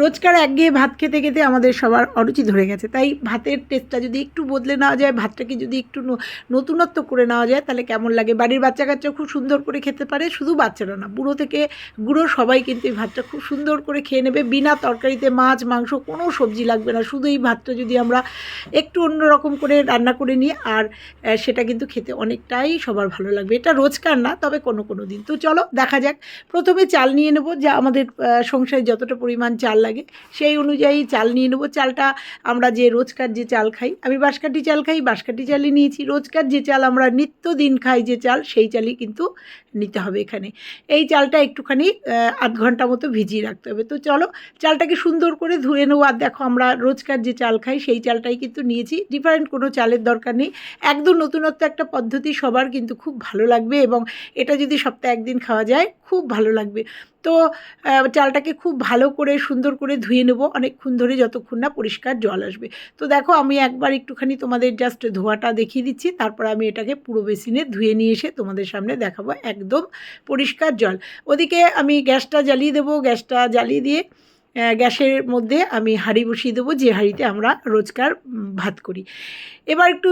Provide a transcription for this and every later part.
রোজকার একঘেয়ে ভাত খেতে খেতে আমাদের সবার অরুচি ধরে গেছে। তাই ভাতের টেস্টটা যদি একটু বদলে নেওয়া যায়, ভাতটাকে যদি একটু নতুনত্ব করে নেওয়া যায়, তাহলে কেমন লাগে? বাড়ির বাচ্চা কাচ্চা খুব সুন্দর করে খেতে পারে, শুধু বাচ্চারা না, বুড়ো থেকে গুঁড়ো সবাই কিন্তু এই ভাতটা খুব সুন্দর করে খেয়ে নেবে। বিনা তরকারিতে মাছ, মাংস, কোনো সবজি লাগবে না, শুধু এই ভাতটা যদি আমরা একটু অন্যরকম করে রান্না করে নিই, আর সেটা কিন্তু খেতে অনেকটাই সবার ভালো লাগবে। এটা রোজকার না, তবে কোনো কোনো দিন। তো চলো, দেখা যাক। প্রথমে চাল নিয়ে নেব, যা আমাদের সংসারে যতটা পরিমাণ চাল লাগে। সেই অনুযায়ী চাল নিয়ে নেব। চালটা আমরা যে রোজকার যে চাল খাই, আমি বাঁশকাঠি চাল খাই, বাঁশকাঠি চালই নিয়েছি। রোজকার যে চাল আমরা নিত্য দিন খাই যে চাল, সেই চালই কিন্তু নিতে হবে এখানে। এই চালটা একটুখানি আধ ঘণ্টা মতো ভিজিয়ে রাখতে হবে। তো চলো, চালটাকে সুন্দর করে ধুয়ে নেব। আর দেখো আমরা রোজকার যে চাল খাই, সেই চালটাই কিন্তু নিয়েছি। ডিফারেন্ট কোনো চালের দরকার নেই। একদম নতুনত্ব একটা পদ্ধতি সবার কিন্তু খুব ভালো লাগবে এবং এটা যদি সপ্তাহে একদিন খাওয়া যায় খুব ভালো লাগবে। তো চালটাকে খুব ভালো করে সুন্দর করে ধুয়ে নেব। অনেকক্ষণ ধরে যতক্ষণ না পরিষ্কার জল আসবে। তো দেখো, আমি একবার একটুখানি তোমাদের জাস্ট ধোয়াটা দেখিয়ে দিচ্ছি। তারপর আমি এটাকে পুরো বেসিনে ধুয়ে নিয়ে এসে তোমাদের সামনে দেখাবো। একদম পরিষ্কার জল। ওদিকে আমি গ্যাসটা জ্বালিয়ে দেবো। গ্যাসটা জ্বালিয়ে দিয়ে গ্যাসের মধ্যে আমি হাঁড়ি বসিয়ে দেবো, যে হাঁড়িতে আমরা রোজকার ভাত করি। এবার একটু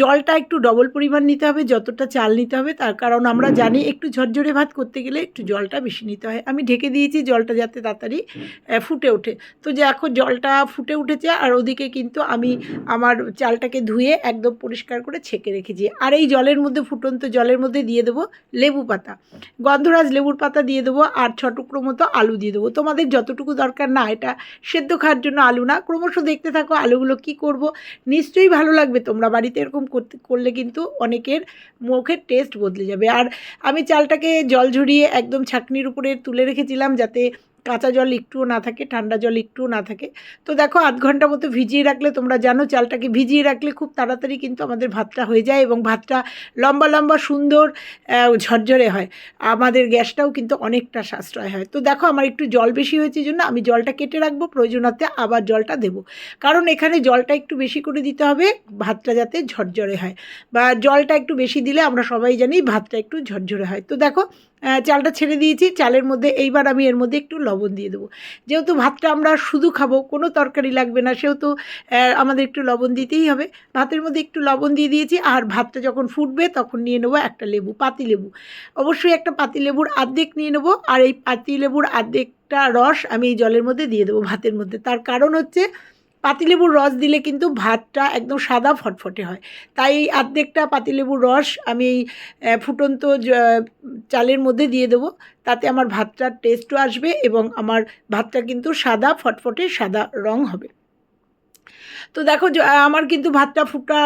জলটা একটু ডবল পরিমাণ নিতে হবে, যতটা চাল নিতে হবে, তার কারণ আমরা জানি একটু ঝরঝরে ভাত করতে গেলে একটু জলটা বেশি নিতে হয়। আমি ঢেকে দিয়েছি জলটা যাতে তাড়াতাড়ি ফুটে ওঠে। তো যে এখন জলটা ফুটে উঠেছে, আর ওদিকে কিন্তু আমি আমার চালটাকে ধুয়ে একদম পরিষ্কার করে ছেঁকে রেখেছি। আর এই জলের মধ্যে, ফুটন্ত জলের মধ্যে দিয়ে দেবো লেবু পাতা গন্ধরাজ লেবুর পাতা দিয়ে দেবো, আর ছ টুকরো মতো আলু দিয়ে দেবো। তোমাদের যতটুকু দরকার না, এটা সেদ্ধ খাওয়ার জন্য আলু না। ক্রমশ দেখতে থাকো আলুগুলো কি করব। নিশ্চয়ই ভালো লাগবে, তোমরা বাড়িতে এরকম করতে, করলে কিন্তু অনেকের মুখের টেস্ট বদলে যাবে। আর আমি চালটাকে জল ঝরিয়ে একদম ছাঁকনির উপরে তুলে রেখেছিলাম যাতে কাঁচা জল একটুও না থাকে, ঠান্ডা জল একটুও না থাকে। তো দেখো, আধ ঘণ্টা মতো ভিজিয়ে রাখলে তোমরা জানো, চালটাকে ভিজিয়ে রাখলে খুব তাড়াতাড়ি কিন্তু আমাদের ভাতটা হয়ে যায় এবং ভাতটা লম্বা লম্বা, সুন্দর ঝরঝরে হয়। আমাদের গ্যাসটাও কিন্তু অনেকটা সাশ্রয় হয়। তো দেখো, আমার একটু জল বেশি হয়েছে জন্য আমি জলটা কেটে রাখব প্রয়োজনাতে আবার জলটা দেবো। কারণ এখানে জলটা একটু বেশি করে দিতে হবে, ভাতটা যাতে ঝরঝরে হয়। বা জলটা একটু বেশি দিলে আমরা সবাই জানি ভাতটা একটু ঝরঝরে হয়। তো দেখো চালটা ছেড়ে দিয়েছি। চালের মধ্যে এইবার আমি এর মধ্যে একটু লবণ দিয়ে দেবো। যেহেতু ভাতটা আমরা শুধু খাব, কোনো তরকারি লাগবে না। সেহেতু আমাদের একটু লবণ দিতেই হবে। ভাতের মধ্যে একটু লবণ দিয়ে দিয়েছি আর ভাতটা যখন ফুটবে তখন নিয়ে নেব একটা লেবু, পাতি লেবু। অবশ্যই একটা পাতি লেবুর আর্ধেক নিয়ে নেব আর এই পাতি লেবুর আর্ধেকটা রস আমি জলের মধ্যে দিয়ে দেবো ভাতের মধ্যে। তার কারণ হচ্ছে পাতিলেবুর রস দিলে কিন্তু ভাতটা একদম সাদা ফটফটে হয়। তাই অর্ধেকটা আর্ধেকটা পাতিলেবুর রস আমি এই ফুটন্ত চালের মধ্যে দিয়ে দেবো। তাতে আমার ভাতটার টেস্টও আসবে এবং আমার ভাতটা কিন্তু সাদা ফটফটে সাদা রং হবে। তো দেখো আমার কিন্তু ভাতটা ফুটা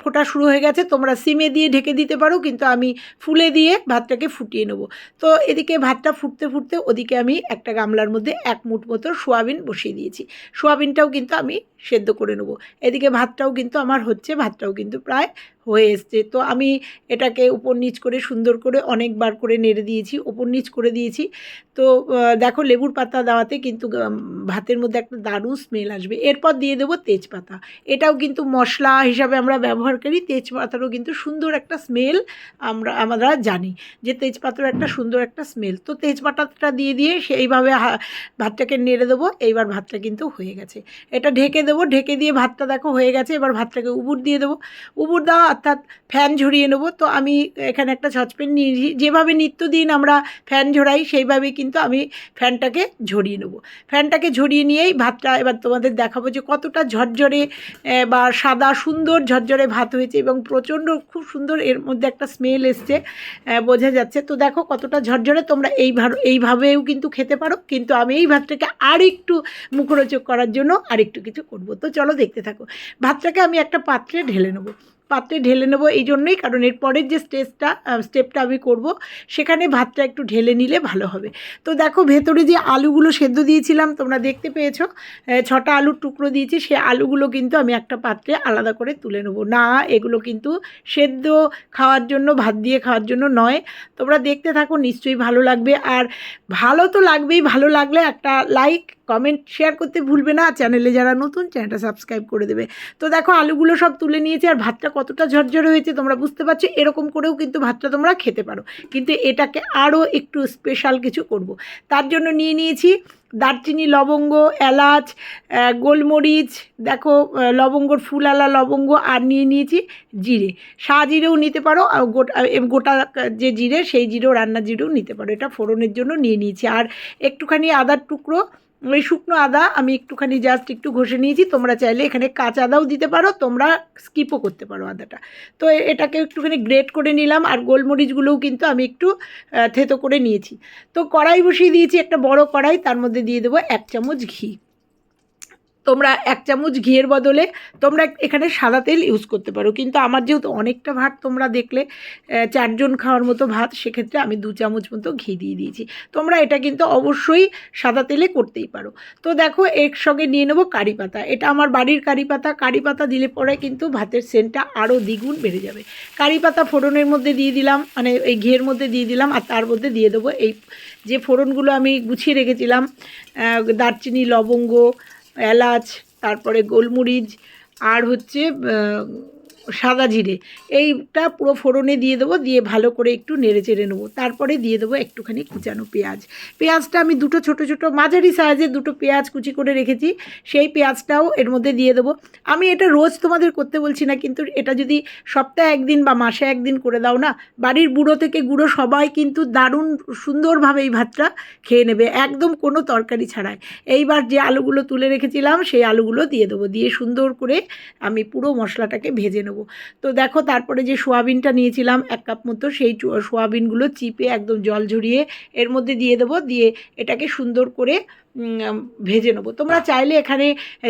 ফোটা শুরু হয়ে গেছে। তোমরা সিমে দিয়ে ঢেকে দিতে পারো, কিন্তু আমি ফুলে দিয়ে ভাতটাকে ফুটিয়ে নেব। তো এদিকে ভাতটা ফুটতে ফুটতে ওদিকে আমি একটা গামলার মধ্যে এক মুঠ মতো সোয়াবিন বসিয়ে দিয়েছি। সোয়াবিনটাও কিন্তু আমি সেদ্ধ করে নেব। এদিকে ভাতটাও কিন্তু আমার হচ্ছে, ভাতটাও কিন্তু প্রায় হয়ে এসছে। তো আমি এটাকে উপর নিচ করে সুন্দর করে অনেকবার করে নেড়ে দিয়েছি, উপর নিচ করে দিয়েছি। তো দেখো লেবুর পাতা দেওয়াতে কিন্তু ভাতের মধ্যে একটা দারুণ স্মেল আসবে। এরপর দিয়ে দেবো তেজপাতা। এটাও কিন্তু মশলা হিসাবে আমরা ব্যবহার করি, তেজপাতারও কিন্তু সুন্দর একটা স্মেল আমরা আমরা জানি যে তেজপাতার একটা সুন্দর একটা স্মেল তো তেজপাতাটা দিয়ে দিয়ে সেইভাবে ভাতটাকে নেড়ে দেবো, এইবার ভাতটা কিন্তু হয়ে গেছে। এটা ঢেকে দেবো, ঢেকে দিয়ে ভাতটা দেখো হয়ে গেছে, এবার ভাতটাকে উবুর দিয়ে দেবো। উবুর দেওয়া অর্থাৎ ফ্যান ঝরিয়ে নেব। তো আমি এখানে একটা সসপ্যান নিয়েছি, যেভাবে নিত্যদিন আমরা ফ্যান ঝরাই, সেইভাবেই কিন্তু আমি ফ্যানটাকে ঝরিয়ে নেব। ফ্যানটাকে ঝরিয়ে নিয়েই ভাতটা এবার তোমাদের দেখাবো যে কতটা ঝরঝরে বা সাদা সুন্দর ঝরঝরে ভাত হয়েছে এবং প্রচণ্ড খুব সুন্দর এর মধ্যে একটা স্মেল এসছে বোঝা যাচ্ছে। তো দেখো কতটা ঝরঝরে তোমরা এই এইভাবেও কিন্তু খেতে পারো। কিন্তু আমি এই ভাতটাকে আর একটু মুখরোচক করার জন্য আর একটু কিছু করব। তো চলো দেখতে থাকো। ভাতটাকে আমি একটা পাত্রে ঢেলে নেব। পাত্রে ঢেলে নেব এই জন্যই, কারণ এর পরের যে স্টেজটা স্টেপটা আমি করব, সেখানে ভাতটা একটু ঢেলে নিলে ভালো হবে। তো দেখো ভেতরে যে আলুগুলো সেদ্ধ দিয়েছিলাম, তোমরা দেখতে পেয়েছ ছটা আলুর টুকরো দিয়েছি, সে আলুগুলো কিন্তু আমি একটা পাত্রে আলাদা করে তুলে নেব। না, এগুলো কিন্তু সেদ্ধ, খাওয়ার জন্য, ভাত দিয়ে খাওয়ার জন্য নয়। তোমরা দেখতে থাকো, নিশ্চয়ই ভালো লাগবে। আর ভালো তো লাগবেই, ভালো লাগলে একটা লাইক কমেন্ট শেয়ার করতে ভুলবে না চ্যানেলে যারা নতুন চ্যানেলটা সাবস্ক্রাইব করে দেবে। তো দেখো, আলুগুলো সব তুলে নিয়েছি, আর ভাতটা কতটা ঝরঝরে হয়েছে তোমরা বুঝতে পারছ, এরকম করেও কিন্তু ভাতটা তোমরা খেতে পারো। কিন্তু এটাকে আরও একটু স্পেশাল কিছু করব। তার জন্য নিয়ে নিয়েছি দারচিনি, লবঙ্গ, এলাচ গোলমরিচ, দেখো লবঙ্গর ফুলালা লবঙ্গ, আর নিয়ে নিয়েছি জিরে। জিরেও নিতে পারো গোটা যে জিরে, সেই জিরেও রান্না জিরেও নিতে পারো। এটা ফোড়নের জন্য নিয়ে নিয়েছি। আর একটুখানি আদার টুকরো ওই শুকনো আদা আমি একটুখানি জাস্ট একটু ঘষে নিয়েছি। তোমরা চাইলে এখানে কাঁচা আদাও দিতে পারো, তোমরা স্কিপও করতে পারো আদাটা। তো এটাকে একটুখানি গ্রেট করে নিলাম আর গোলমরিচগুলোও কিন্তু আমি একটু থেতো করে নিয়েছি। তো কড়াই বসিয়ে দিয়েছি একটা বড় কড়াই, তার মধ্যে দিয়ে দেবো এক চামচ ঘি। তোমরা এক চামচ ঘিয়ের বদলে তোমরা এখানে সাদা তেল ইউজ করতে পারো। কিন্তু আমার যেহেতু অনেকটা ভাত তোমরা দেখলে চারজন খাওয়ার মতো ভাত, সেক্ষেত্রে আমি দু চামচ মতো ঘি দিয়ে দিয়েছি। তোমরা এটা কিন্তু অবশ্যই সাদা তেলে করতেই পারো। তো দেখো, এর সঙ্গে নিয়ে নেব কারি পাতা। এটা আমার বাড়ির কারি পাতা। কারি পাতা দিলে পরে কিন্তু ভাতের সেন্টটা আরও দ্বিগুণ বেড়ে যাবে। কারি পাতা ফোড়নের মধ্যে দিয়ে দিলাম মানে এই ঘিয়ের মধ্যে দিয়ে দিলাম, আর তার মধ্যে দিয়ে দেবো এই যে ফোড়নগুলো আমি গুছিয়ে রেখেছিলাম দারচিনি, লবঙ্গ এলাচ তারপরে গোলমরিচ আর হচ্ছে সাদা জিরে। এইটা পুরো ফোড়নে দিয়ে দেবো, দিয়ে ভালো করে একটু নেড়ে চেড়ে নেব। তারপরে দিয়ে দেবো একটুখানি কুচানো পেঁয়াজ। পেঁয়াজটা আমি দুটো ছোট ছোট মাঝারি সাইজে দুটো পেঁয়াজ কুচি করে রেখেছি। সেই পেঁয়াজটাও এর মধ্যে দিয়ে দেবো। আমি এটা রোজ তোমাদের করতে বলছি না, কিন্তু এটা যদি সপ্তাহে একদিন বা মাসে একদিন করে দাও না, বাড়ির বুড়ো থেকে গুঁড়ো সবাই কিন্তু দারুণ সুন্দরভাবে এই ভাতটা খেয়ে নেবে, একদম কোনো তরকারি ছাড়াই। এইবার যে আলুগুলো তুলে রেখেছিলাম, সেই আলুগুলো দিয়ে দেবো। দিয়ে সুন্দর করে আমি পুরো মশলাটাকে ভেজে নেব। তো দেখো তারপরে যে সোয়াবিনটা নিয়েছিলাম, এক কাপ মতো সেই সোয়াবিনগুলো চিপে একদম জল ঝরিয়ে এর মধ্যে দিয়ে দেবো। দিয়ে এটাকে সুন্দর করে ভেজে নেব। তোমরা চাইলে এখানে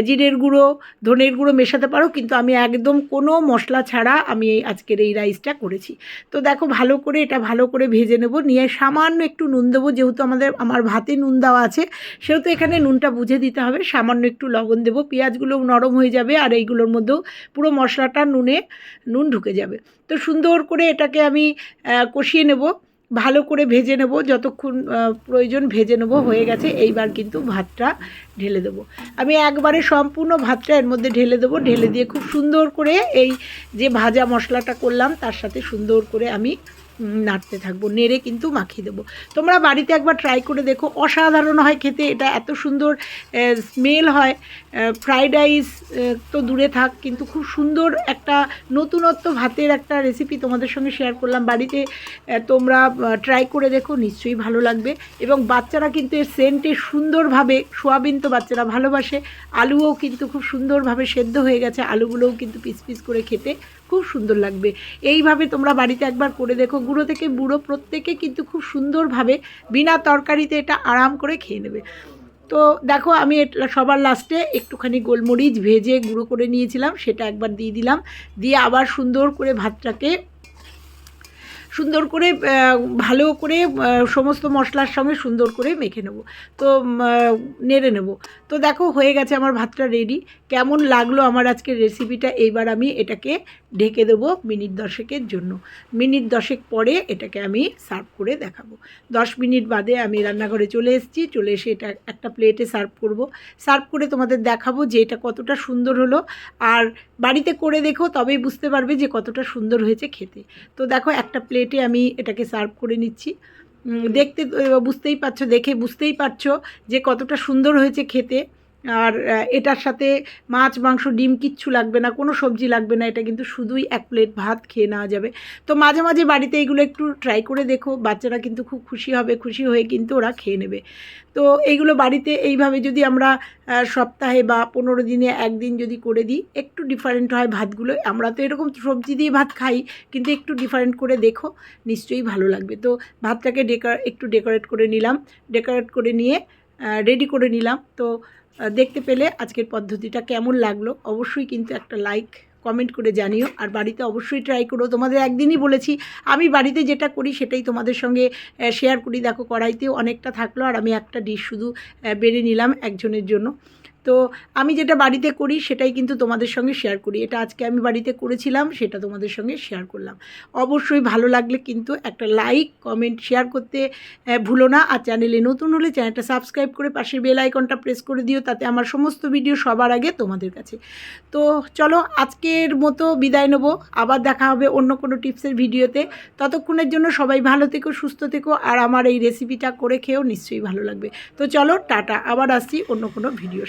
জিরের গুঁড়ো, ধনের গুঁড়ো মেশাতে পারো, কিন্তু আমি একদম কোনো মশলা ছাড়া আমি আজকের এই রাইসটা করেছি। তো দেখো, ভালো করে এটা ভালো করে ভেজে নেব। নিয়ে সামান্য একটু নুন দেবো, যেহেতু আমাদের, আমার ভাতে নুন দেওয়া আছে, সেহেতু এখানে নুনটা বুঝে দিতে হবে। সামান্য একটু লবণ দেবো পেঁয়াজগুলো নরম হয়ে যাবে, আর এইগুলোর মধ্যেও পুরো মশলাটা নুনে, নুন ঢুকে যাবে। তো সুন্দর করে এটাকে আমি কষিয়ে নেব। ভালো করে ভেজে নেব, যতক্ষণ প্রয়োজন ভেজে নেব, হয়ে গেছে। এইবার কিন্তু ভাতটা ঢেলে দেবো। আমি একবারে সম্পূর্ণ ভাতটা এর মধ্যে ঢেলে দেবো। ঢেলে দিয়ে খুব সুন্দর করে এই যে ভাজা মশলাটা করলাম, তার সাথে সুন্দর করে আমি নাড়তে থাকব, নেড়ে কিন্তু মাখিয়ে দেবো। তোমরা বাড়িতে একবার ট্রাই করে দেখো, অসাধারণ হয় খেতে, এটা এত সুন্দর স্মেল হয়। ফ্রাইড রাইস তো দূরে থাক, কিন্তু খুব সুন্দর একটা নতুনত্ব ভাতের একটা রেসিপি তোমাদের সঙ্গে শেয়ার করলাম। বাড়িতে তোমরা ট্রাই করে দেখো, নিশ্চয়ই ভালো লাগবে। এবং বাচ্চারা কিন্তু এর সেন্টে সুন্দরভাবে, সোয়াবিন তো বাচ্চারা ভালোবাসে, আলুও কিন্তু খুব সুন্দরভাবে সেদ্ধ হয়ে গেছে, আলুগুলোও কিন্তু পিস পিস করে খেতে খুব সুন্দর লাগবে। এইভাবে তোমরা বাড়িতে একবার করে দেখো গুঁড়ো থেকে বুড়ো প্রত্যেকে কিন্তু খুব সুন্দরভাবে বিনা তরকারিতে এটা আরাম করে খেয়ে নেবে। তো দেখো আমি এটা, সবার লাস্টে একটুখানি গোলমরিচ ভেজে গুঁড়ো করে নিয়েছিলাম, সেটা একবার দিয়ে দিলাম। দিয়ে আবার সুন্দর করে ভাতটাকে, সুন্দর করে ভালো করে সমস্ত মশলার সঙ্গে সুন্দর করে মেখে নেব। তো নেড়ে নেব। তো দেখো হয়ে গেছে আমার ভাতটা রেডি কেমন লাগল আমার আজকের রেসিপিটা এইবার আমি এটাকে ঢেকে দেবো মিনিট দশেকের জন্য। মিনিট দশেক পরে এটাকে আমি সার্ভ করে দেখাবো। দশ মিনিট বাদে আমি রান্নাঘরে চলে এসেছি। চলে এসে এটা একটা প্লেটে সার্ভ করব। সার্ভ করে তোমাদের দেখাবো যে এটা কতটা সুন্দর হলো। আর বাড়িতে করে দেখো, তবেই বুঝতে পারবে যে কতটা সুন্দর হয়েছে খেতে। তো দেখো, একটা প্লেটে আমি এটাকে সার্ভ করে নিচ্ছি। দেখতে, বুঝতেই পারছ, দেখে বুঝতেই পারছ যে কতটা সুন্দর হয়েছে খেতে। আর এটার সাথে মাছ, মাংস, ডিম কিচ্ছু লাগবে না, কোনো সবজি লাগবে না, এটা কিন্তু শুধুই এক প্লেট ভাত খেয়ে নেওয়া যাবে। তো মাঝে মাঝে বাড়িতে এগুলো একটু ট্রাই করে দেখো, বাচ্চারা কিন্তু খুব খুশি হবে, খুশি হয়ে কিন্তু ওরা খেয়ে নেবে। তো এইগুলো বাড়িতে এইভাবে যদি আমরা সপ্তাহে বা পনেরো দিনে একদিন যদি করে দিই, একটু ডিফারেন্ট হয় ভাতগুলো। আমরা তো এরকম সবজি দিয়ে ভাত খাই, কিন্তু একটু ডিফারেন্ট করে দেখো, নিশ্চয়ই ভালো লাগবে। তো ভাতটাকে ডেকা একটু ডেকোরেট করে নিলাম। ডেকোরেট করে নিয়ে রেডি করে নিলাম। তো দেখতে পেলে আজকের পদ্ধতিটা কেমন লাগল, অবশ্যই কিন্তু একটা লাইক কমেন্ট করে জানিও। আর বাড়িতে অবশ্যই ট্রাই করো। তোমাদের একদিনই বলেছি, আমি বাড়িতে যেটা করি সেটাই তোমাদের সঙ্গে শেয়ার করি। দেখো, কড়াইতেও অনেকটা থাকল, আর আমি একটা ডিশ শুধু বেড়ে নিলাম একজনের জন্য। তো আমি যেটা বাড়িতে করি সেটাই কিন্তু তোমাদের সঙ্গে শেয়ার করি। এটা আজকে আমি বাড়িতে করেছিলাম, সেটা তোমাদের সঙ্গে শেয়ার করলাম। অবশ্যই ভালো লাগলে কিন্তু একটা লাইক কমেন্ট শেয়ার করতে ভুলো না। আর চ্যানেলে নতুন হলে চ্যানেলটা সাবস্ক্রাইব করে পাশের বেল আইকনটা প্রেস করে দিও, তাতে আমার সমস্ত ভিডিও সবার আগে তোমাদের কাছে। তো চলো আজকের মতো বিদায় নেব। আবার দেখা হবে অন্য কোনো টিপসের ভিডিওতে ততক্ষণের জন্য সবাই ভালো থেকো, সুস্থ থেকো। আর আমার এই রেসিপিটা করে খেয়েও নিশ্চয়ই ভালো লাগবে। তো চলো টাটা, আবার আসছি অন্য কোনো ভিডিও